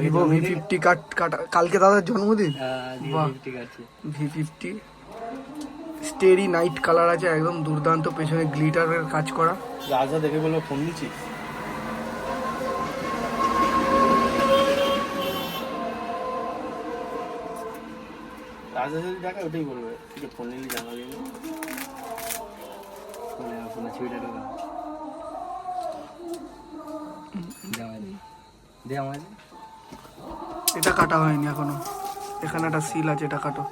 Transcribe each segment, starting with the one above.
Vivo V fifty কাট কালকে দাদার জন্মদিন? আছে V fifty starry night colour আছে একদম দুর্দান্ত পেছনে গ্লিটারের কাজ করা। রাজা দেখে বলে ফোন নিচ্ছি রাজা যদি দেখে ওটাই বলবে। ফোন নিলে জানা দিন ফোনে ফোনে ছবিটা দে এটা কাটা হয়নি এখনও। এখানে একটা সিল আছে এটা কাটো।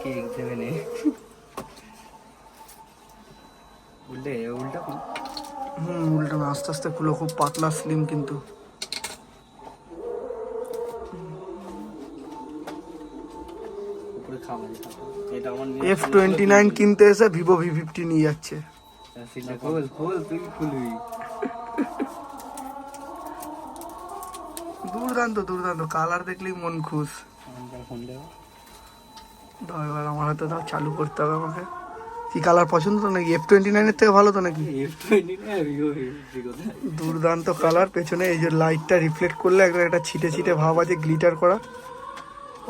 কেক দেবে নে উল্টে উল্টা হুম উল্টো আস্তে আস্তে খুলো খুব পাতলা স্লিম কিন্তু। এফ টোয়েন্টি নাইন কিনতে এসে ভিভো ভি ফিফটি নিয়ে যাচ্ছে। খোল খোল তুই খুলবি। দুর্দান্ত দুর্দান্ত। কালার দেখলেই মন খুশ। দাও, এবার আমার হাতে দাও, চালু করতে হবে আমাকে। কি কালার পছন্দ তো নাকি? এফ টোয়েন্টি নাইনের থেকে ভালো তো নাকি? দুর্দান্ত কালার পেছনে এই যে লাইটটা রিফ্লেক্ট করলে একদম একটা ছিটে ছিটে ভাব আছে গ্লিটার করা।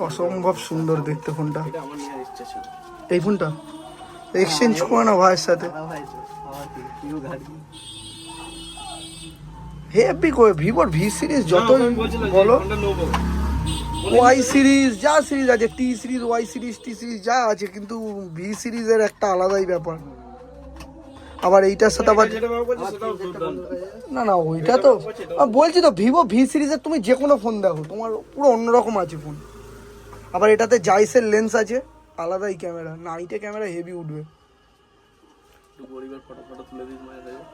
অসম্ভব সুন্দর দেখতে ফোনটা। এই ফোনটা? এক্সচেঞ্জ করে না ভাইয়ের সাথে। হেভি করে ভিভোর ভি সিরিজ যতই বলো। ওয়াই সিরিজ যা সিরিজ আছে T series Y series T series যা আছে কিন্তু ভি সিরিজের একটা আলাদাই ব্যাপার। আবার এইটার সাথে আবার না না ওইটা তো আমি বলছি তো ভিভো ভি সিরিজের তুমি যে কোনো ফোন দেখো তোমার পুরো অন্যরকম আছে ফোন আবার এটাতে জাইসের লেন্স আছে আলাদাই ক্যামেরা নাইটে ক্যামেরা হেভি উঠবে। একটু গরিবের ফটো ফটো তুলে দিস মানে দেখো